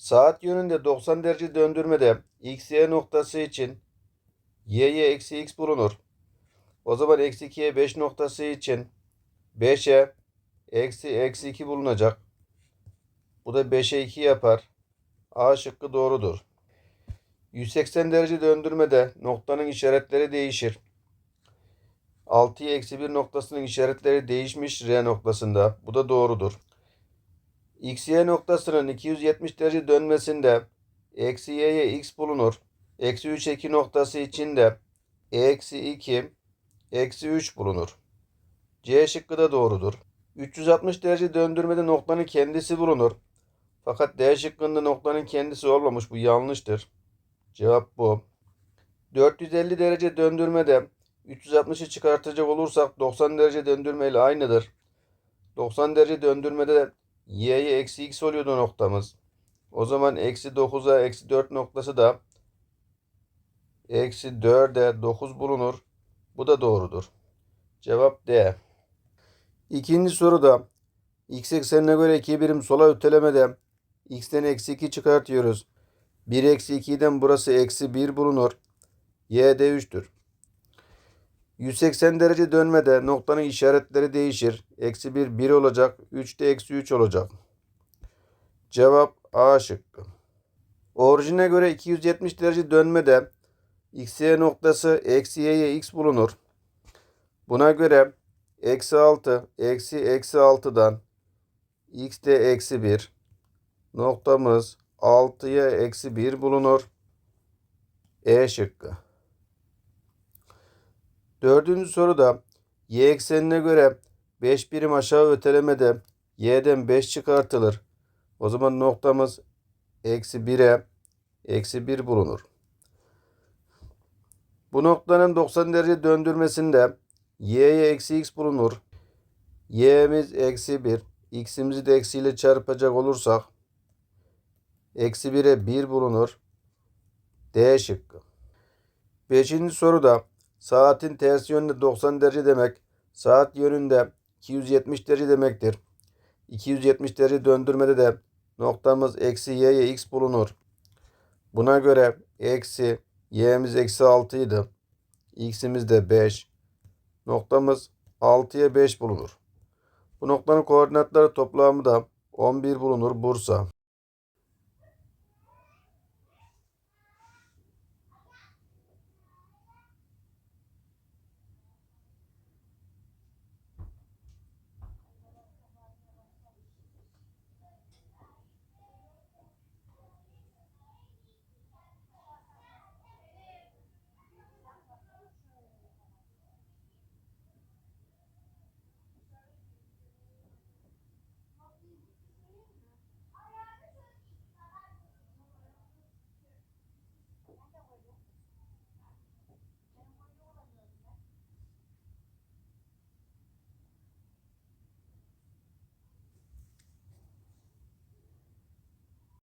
Saat yönünde 90 derece döndürmede x, y noktası için y'ye eksi x bulunur. O zaman eksi 2'ye 5 noktası için 5'e eksi eksi 2 bulunacak. Bu da 5'e 2 yapar. A şıkkı doğrudur. 180 derece döndürmede noktanın işaretleri değişir. 6'ya eksi 1 noktasının işaretleri değişmiş R noktasında. Bu da doğrudur. X, Y noktasının 270 derece dönmesinde eksi y'ye x bulunur. Eksi 3 2 noktası için de eksi 2 eksi 3 bulunur. C şıkkı da doğrudur. 360 derece döndürmede noktanın kendisi bulunur. Fakat D şıkkında noktanın kendisi olmamış. Bu yanlıştır. Cevap bu. 450 derece döndürmede 360'ı çıkartacak olursak 90 derece döndürme ile aynıdır. 90 derece döndürmede de y'ye eksi x oluyordu noktamız. O zaman eksi 9'a eksi 4 noktası da eksi 4'e 9 bulunur. Bu da doğrudur. Cevap D. İkinci soruda x eksenine göre 2 birim sola ötelemede x'ten eksi 2 çıkartıyoruz. 1 eksi 2'den burası eksi 1 bulunur. y de 3'tür. 180 derece dönmede noktanın işaretleri değişir. Eksi 1 1 olacak. 3 de eksi 3 olacak. Cevap A şıkkı. Orijine göre 270 derece dönmede x, y noktası eksi y'ye x bulunur. Buna göre eksi 6 eksi eksi 6'dan x de eksi 1 noktamız 6'ya eksi 1 bulunur. E şıkkı. Dördüncü soruda y eksenine göre 5 birim aşağı ötelemede y'den 5 çıkartılır. O zaman noktamız eksi 1'e eksi 1 bulunur. Bu noktanın 90 derece döndürmesinde y'ye eksi x bulunur. y'miz eksi 1. x'imizi de eksiyle çarpacak olursak eksi 1'e 1 bulunur. D şıkkı. Beşinci soruda saatin ters yönünde 90 derece demek. Saat yönünde 270 derece demektir. 270 derece döndürmede de noktamız eksi y'ye x bulunur. Buna göre eksi y'miz eksi 6 idi. x'imiz de 5. Noktamız 6'ya 5 bulunur. Bu noktanın koordinatları toplamı da 11 bulunur Bursa.